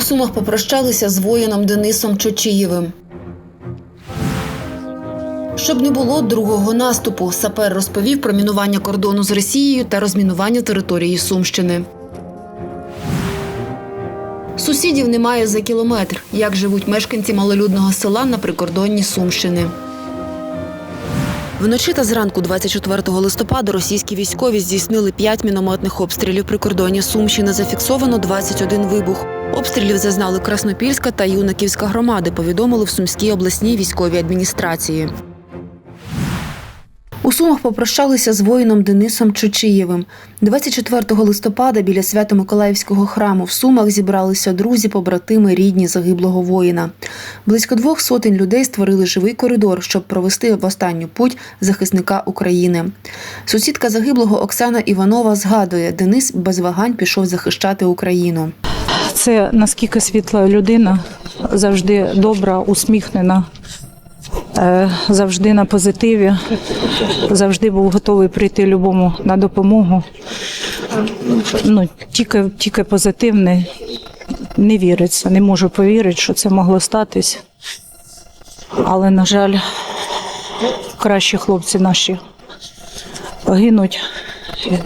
Сумах попрощалися з воїном Денисом Чочієвим. Щоб не було другого наступу, сапер розповів про мінування кордону з Росією та розмінування території Сумщини. Сусідів немає за кілометр. Як живуть мешканці малолюдного села на прикордонні Сумщини. Вночі та зранку 24 листопада російські військові здійснили п'ять мінометних обстрілів при кордоні Сумщини. Зафіксовано 21 вибух. Обстрілів зазнали Краснопільська та Юнаківська громади, повідомили в Сумській обласній військовій адміністрації. У Сумах попрощалися з воїном Денисом Чучиєвим. 24 листопада біля Свято-Миколаївського храму в Сумах зібралися друзі, побратими, рідні загиблого воїна. Близько двох сотень людей створили живий коридор, щоб провести в останню путь захисника України. Сусідка загиблого Оксана Іванова згадує, Денис без вагань пішов захищати Україну. Це наскільки світла людина, завжди добра, усміхнена, е, завжди на позитиві, завжди був готовий прийти любому на допомогу. Ну, тільки, тільки позитивне. Не віриться, не можу повірити, що це могло статись. Але, на жаль, кращі хлопці наші гинуть,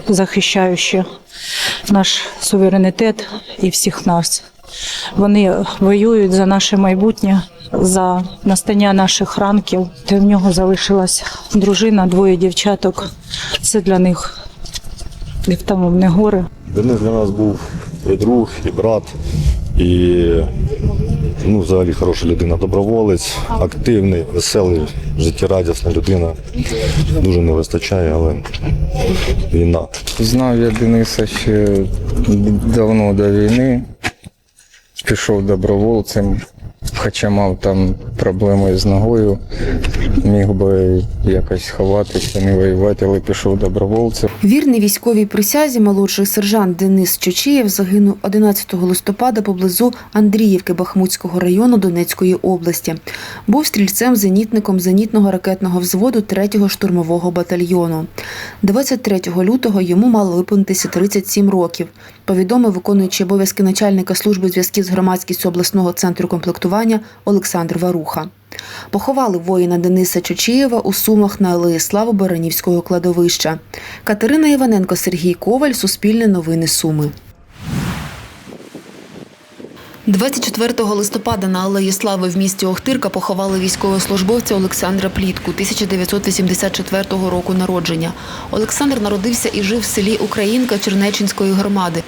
захищаючи наш суверенітет і всіх нас. Вони воюють за наше майбутнє, за настання наших ранків. Та в нього залишилась дружина, двоє дівчаток. Це для них невтамовне горе. Денис для нас був і друг, і брат, і ну, взагалі хороша людина, доброволець, активний, веселий, життєрадісна людина. Дуже не вистачає, але війна. Знав я Дениса ще давно до війни. Пішов добровольцем, хоча мав там проблеми з ногою. Міг би якось ховатися, не воювати, але пішов добровольцем. Вірний військовій присязі молодший сержант Денис Чочієв загинув 11 листопада поблизу Андріївки Бахмутського району Донецької області. Був стрільцем-зенітником зенітного ракетного взводу 3-го штурмового батальйону. 23 лютого йому мало виповнитися 37 років. Повідомив виконуючий обов'язки начальника служби зв'язків з громадськістю обласного центру комплектування Олександр Варуха. Поховали воїна Дениса Чучієва у Сумах на Алеї Слави Баранівського кладовища. Катерина Іваненко, Сергій Коваль, Суспільне новини Суми. 24 листопада на Алеї Слави в місті Охтирка поховали військовослужбовця Олександра Плітку 1984 року народження. Олександр народився і жив в селі Українка Чернечинської громади.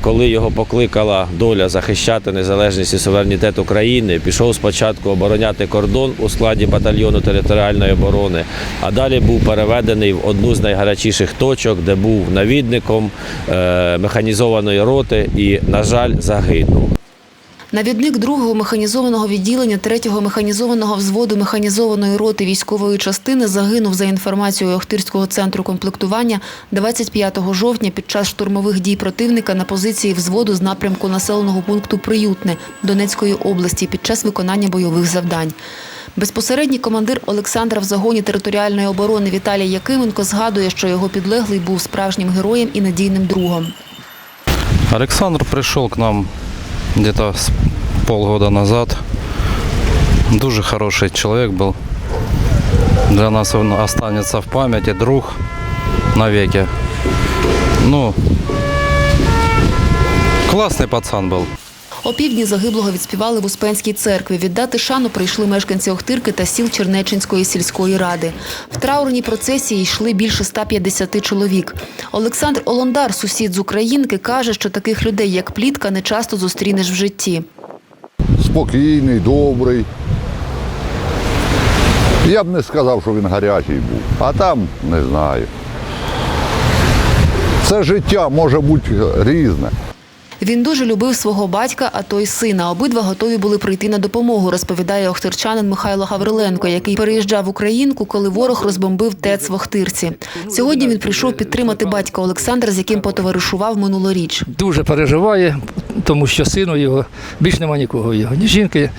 Коли його покликала доля захищати незалежність і суверенітет України, пішов спочатку обороняти кордон у складі батальйону територіальної оборони, а далі був переведений в одну з найгарячіших точок, де був навідником е, механізованої роти і, на жаль, загинув. Навідник 2-го механізованого відділення 3-го механізованого взводу механізованої роти військової частини загинув за інформацією Охтирського центру комплектування 25 жовтня під час штурмових дій противника на позиції взводу з напрямку населеного пункту Приютне Донецької області під час виконання бойових завдань. Безпосередній командир Олександра в загоні територіальної оборони Віталій Якименко згадує, що його підлеглий був справжнім героєм і надійним другом. Александр пришел к нам где-то с полгода назад. Дуже хороший человек был. Для нас он останется в памяти, друг навеки. Ну, классный пацан был. О півдні загиблого відспівали в Успенській церкві. Віддати шану прийшли мешканці Охтирки та сіл Чернечинської сільської ради. В траурній процесії йшли більше 150 чоловік. Олександр Олондар, сусід з Українки, каже, що таких людей, як Плітка, не часто зустрінеш в житті. спокійний, добрий. Я б не сказав, що він гарячий був, а там не знаю. Це життя може бути різне. Він дуже любив свого батька, а той сина. Обидва готові були прийти на допомогу, розповідає охтирчанин Михайло Гавриленко, який переїжджав в Українку, коли ворог розбомбив ТЕЦ в Охтирці. Сьогодні він прийшов підтримати батька Олександра, з яким потоваришував минулоріч. дуже переживає, тому що сину його більш нема нікого його. Ні жінки,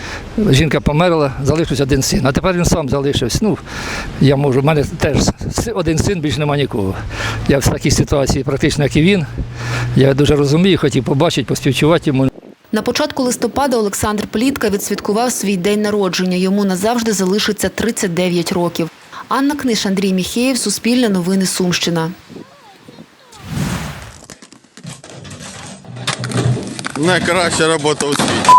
жінка померла, залишився один син. А тепер він сам залишився. Ну, я можу, в мене теж один син, більш нема нікого. Я в такій ситуації, практично як і він. Я дуже розумію, хотів побачити, поспівчувати йому. На початку листопада Олександр Плітка відсвяткував свій день народження. Йому назавжди залишиться 39 років. Анна Книж, Андрій Міхеєв, Суспільне новини Сумщина. Найкраща робота у світі.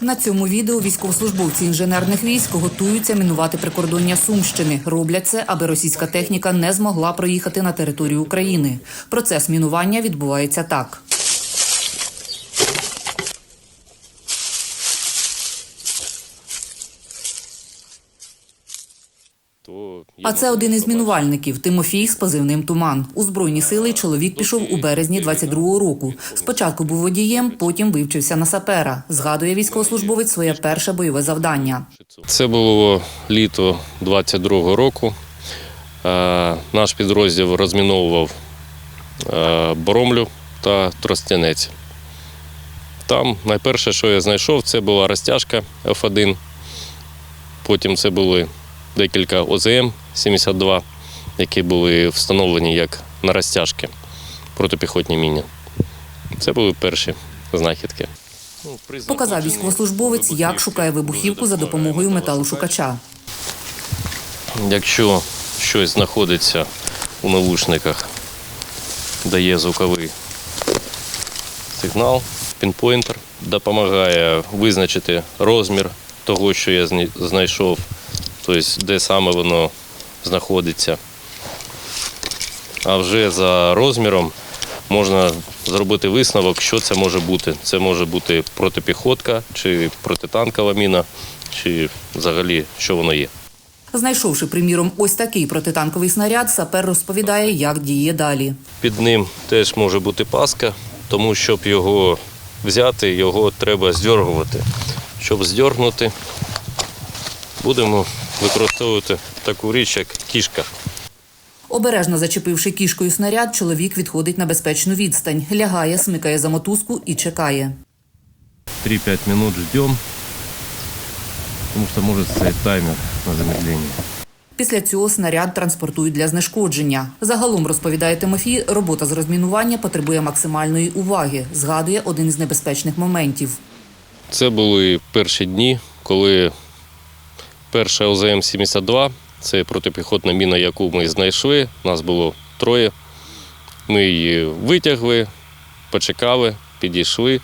На цьому відео військовослужбовці інженерних військ готуються мінувати прикордоння Сумщини. Роблять це, аби російська техніка не змогла проїхати на територію України. Процес мінування відбувається так. А це один із мінувальників Тимофій з позивним Туман. У збройні сили чоловік пішов у березні 22-го року. Спочатку був водієм, потім вивчився на сапера. Згадує військовослужбовець своє перше бойове завдання. Це було літо 22-го року. Е, Наш підрозділ розміновував е, Боромлю та Тростянець. Там найперше, що я знайшов, це була розтяжка F1. Потім це були декілька ОЗМ-72, які були встановлені як на розтяжки протипіхотні міни. Це були перші знахідки. Ну, Показав військовослужбовець, як шукає вибухівку за допомогою металошукача. Якщо щось знаходиться у навушниках, дає звуковий сигнал, пінпойнтер допомагає визначити розмір того, що я знайшов, тобто де саме воно знаходиться. А вже за розміром можна зробити висновок, що це може бути. Це може бути протипіхотка чи протитанкова міна, чи взагалі що воно є. Знайшовши, приміром, ось такий протитанковий снаряд, сапер розповідає, як діє далі. Під ним теж може бути паска, тому щоб його взяти, його треба здьоргувати. Щоб здьоргнути, будемо використовувати таку річ, як кішка. Обережно зачепивши кішкою снаряд, чоловік відходить на безпечну відстань, лягає, смикає за мотузку і чекає. 3-5 минут ждем, тому що може стоять таймер на замедлення. Після цього снаряд транспортують для знешкодження. Загалом, розповідає Тимофій, робота з розмінування потребує максимальної уваги. Згадує один із небезпечних моментів. Це були перші дні, коли перша ОЗМ-72, це протипіхотна міна, яку ми знайшли, нас було троє. Ми її витягли, почекали, підійшли,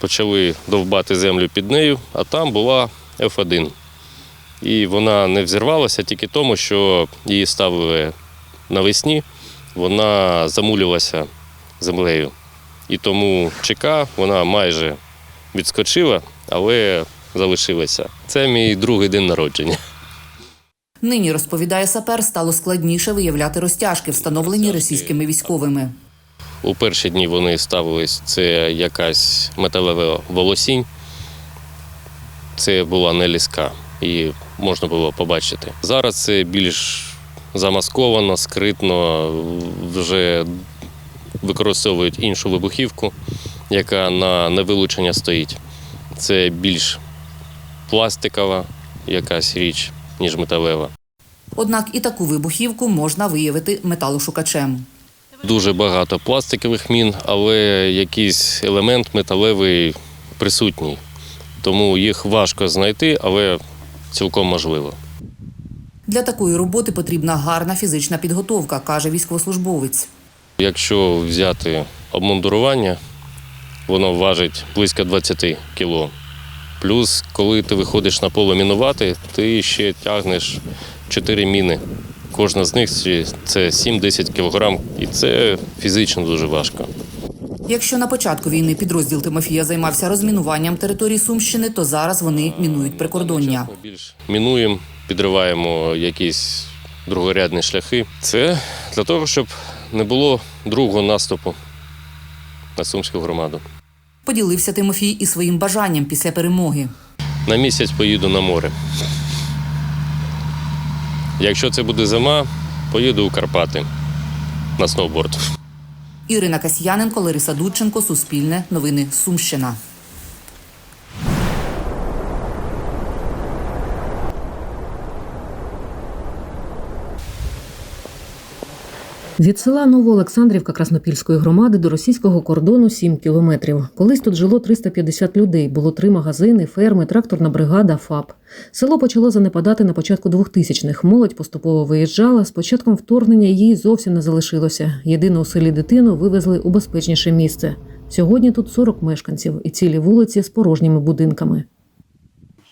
почали довбати землю під нею, а там була F1. І вона не взірвалася тільки тому, що її ставили навесні, вона замулювалася землею. І тому ЧК вона майже відскочила, але залишилася. Це мій другий день народження. Нині, розповідає сапер, стало складніше виявляти розтяжки, встановлені російськими військовими. У перші дні вони ставились, це якась металева волосінь. Це була не ліска, і можна було побачити. Зараз це більш замасковано, скритно, вже використовують іншу вибухівку, яка на невилучення стоїть. Це більш пластикова якась річ, ніж металева. Однак і таку вибухівку можна виявити металошукачем. Дуже багато пластикових мін, але якийсь елемент металевий присутній. Тому їх важко знайти, але цілком можливо. Для такої роботи потрібна гарна фізична підготовка, каже військовослужбовець. Якщо взяти обмундурування, воно важить близько 20 кіло. Плюс, коли ти виходиш на поле мінувати, ти ще тягнеш 4 міни. Кожна з них це 7-10 кілограм, і це фізично дуже важко. Якщо на початку війни підрозділ Тимофія займався розмінуванням території Сумщини, то зараз вони мінують прикордоння. Мінуємо, підриваємо якісь другорядні шляхи. Це для того, щоб не було другого наступу на Сумську громаду. Поділився Тимофій і своїм бажанням після перемоги. На місяць поїду на море. Якщо це буде зима, поїду у Карпати на сноуборд. Ірина Касьяненко, Лариса Дудченко, Суспільне, Новини Сумщина. Від села Новоолександрівка Краснопільської громади до російського кордону 7 кілометрів. Колись тут жило 350 людей. Було три магазини, ферми, тракторна бригада, ФАП. Село почало занепадати на початку 2000-х. Молодь поступово виїжджала. З початком вторгнення її зовсім не залишилося. Єдину у селі дитину вивезли у безпечніше місце. Сьогодні тут 40 мешканців і цілі вулиці з порожніми будинками.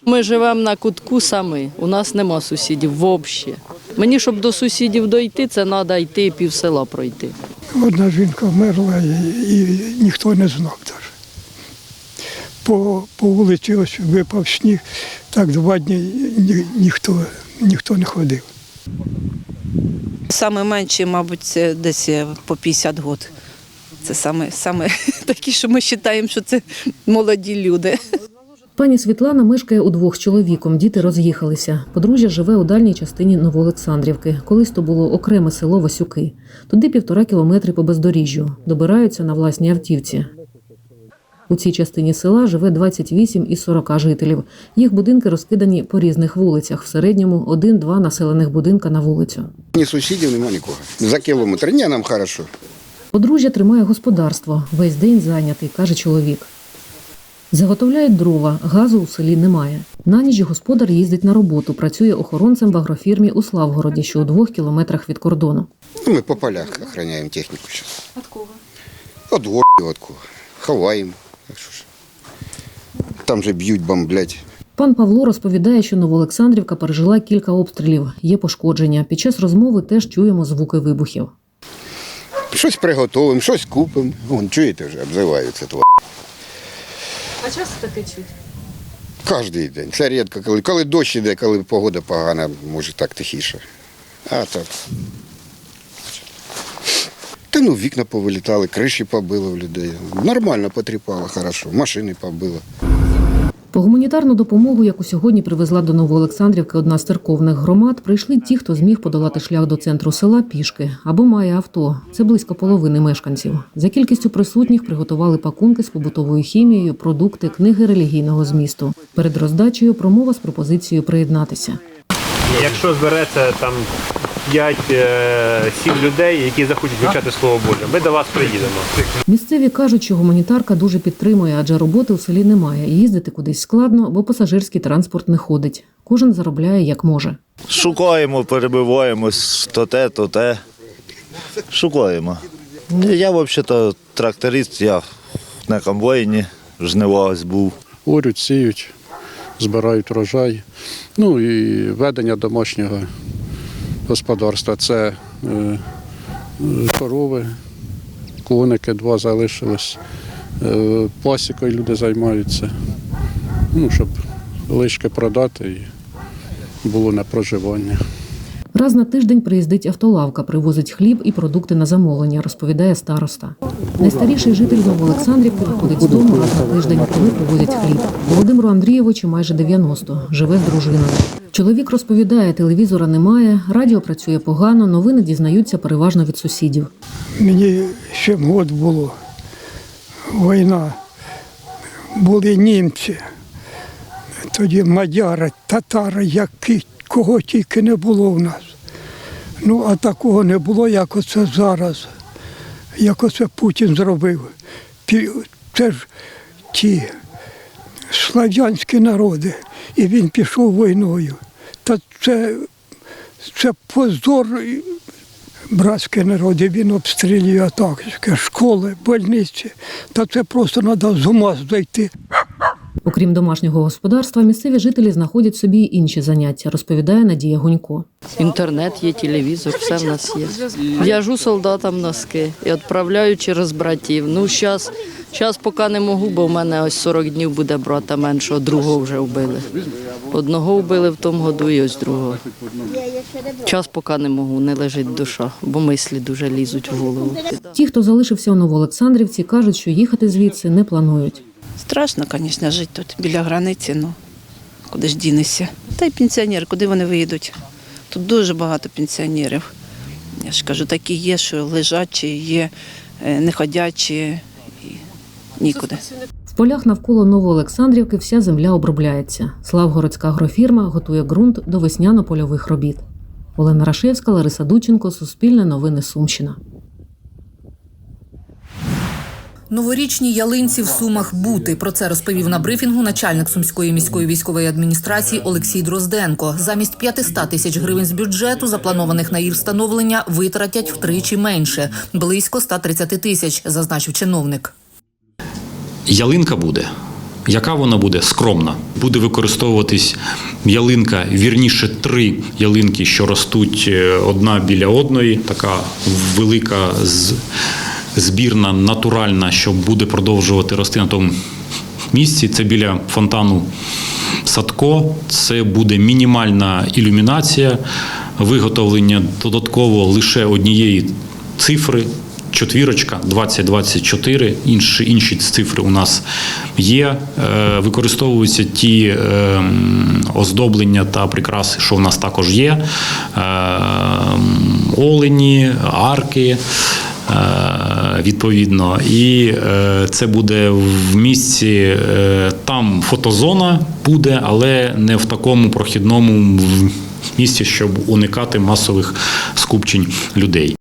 Ми живемо на кутку самі. У нас нема сусідів взагалі. Мені, щоб до сусідів дойти, це треба йти пів села пройти. Одна жінка вмерла і, і ніхто не знав навіть. По, по вулиці ось випав сніг, так два дні ні, ніхто, ніхто не ходив. Саме менші, мабуть, це десь е, по 50 років. Це саме, саме такі, що ми вважаємо, що це молоді люди. Пані Світлана мешкає удвох з чоловіком. Діти роз'їхалися. Подружжя живе у дальній частині Новоолександрівки. Колись то було окреме село Васюки. Туди півтора кілометри по бездоріжжю. Добираються на власній автівці. У цій частині села живе 28 із 40 жителів. Їх будинки розкидані по різних вулицях. В середньому один-два населених будинка на вулицю. Ні сусідів, нема нікого. За кілометр. Ні, нам хорошо. Подружжя тримає господарство. Весь день зайнятий, каже чоловік. Заготовляють дрова, газу у селі немає. На ніч господар їздить на роботу, працює охоронцем в агрофірмі у Славгороді, що у двох кілометрах від кордону. Ну, ми по полях охороняємо техніку зараз. От кого? От горів, от кого. Ховаємо. Там же б'ють, бомблять. Пан Павло розповідає, що Новоолександрівка пережила кілька обстрілів, є пошкодження. Під час розмови теж чуємо звуки вибухів. Щось приготуємо, щось купимо. Вон, чуєте вже, обзиваються тварі. А часто таке чуть? Кожний день. Це рідко, коли, коли дощ іде, коли погода погана, може так тихіше. А так. Та ну вікна повилітали, криші побило в людей. Нормально потріпало, хорошо. Машини побило. По гуманітарну допомогу, яку сьогодні привезла до Новоолександрівки одна з церковних громад, прийшли ті, хто зміг подолати шлях до центру села пішки або має авто. Це близько половини мешканців. За кількістю присутніх приготували пакунки з побутовою хімією, продукти, книги релігійного змісту. Перед роздачею промова з пропозицією приєднатися. Якщо збереться там 5-7 людей, які захочуть вивчати слово Боже, ми до вас приїдемо. Місцеві кажуть, що гуманітарка дуже підтримує, адже роботи у селі немає. Їздити кудись складно, бо пасажирський транспорт не ходить. Кожен заробляє як може. Шукаємо, перебиваємось, то те, то те. Шукаємо. Я взагалі тракторист, я на комбайні, в був. Орють, сіють, збирають урожай. Ну і ведення домашнього господарства. Це е, корови, коники, два залишились. Е, пасікою люди займаються, ну, щоб лишки продати і було на проживання. Раз на тиждень приїздить автолавка, привозить хліб і продукти на замовлення, розповідає староста. Найстаріший житель Новоолександрівки виходить з дому раз на тиждень, коли привозять хліб. Володимиру Андрійовичу майже 90, живе з дружиною. Чоловік розповідає, телевізора немає, радіо працює погано, новини дізнаються переважно від сусідів. Мені ще год було. Війна. Були німці, тоді мадяри, татари, які, кого тільки не було в нас. Ну, а такого не було, як оце зараз, як оце Путін зробив. Це ж ті слав'янські народи, і він пішов війною. Та це, це позор братські народи, він обстрілює атаки, школи, больниці. Та це просто треба з ума зайти. Окрім домашнього господарства, місцеві жителі знаходять собі й інші заняття, розповідає Надія Гунько. Інтернет є, телевізор, все в нас є. В'яжу солдатам носки і відправляю через братів. Ну, зараз, зараз поки не можу, бо в мене ось 40 днів буде брата меншого, другого вже вбили. Одного вбили в тому году і ось другого. Час поки не можу, не лежить душа, бо мислі дуже лізуть в голову. Ті, хто залишився у Новоолександрівці, кажуть, що їхати звідси не планують. Страшно, звісно, жити тут біля границі, ну куди ж дінешся. Та й пенсіонери, куди вони виїдуть? Тут дуже багато пенсіонерів. Я ж кажу, такі є, що лежачі, є е, неходячі, і нікуди. В полях навколо Новоолександрівки вся земля обробляється. Славгородська агрофірма готує ґрунт до весняно-польових робіт. Олена Рашевська, Лариса Дученко, Суспільне новини Сумщина. Новорічній ялинці в Сумах бути. Про це розповів на брифінгу начальник Сумської міської військової адміністрації Олексій Дрозденко. Замість 500 тисяч гривень з бюджету, запланованих на її встановлення, витратять втричі менше близько 130 тисяч, зазначив чиновник. ялинка буде. Яка вона буде? Скромна. Буде використовуватись ялинка, вірніше три ялинки, що ростуть е, одна біля одної, така велика з- збірна, натуральна, що буде продовжувати рости на тому місці. Це біля фонтану Садко. Це буде мінімальна ілюмінація, виготовлення додатково лише однієї цифри. Четвірочка 2024, інші, інші цифри у нас є. Е, використовуються ті е, оздоблення та прикраси, що в нас також є. Е, олені, арки. Е, Відповідно, і е, це буде в місці. е, Там фотозона буде, але не в такому прохідному місці, щоб уникати масових скупчень людей.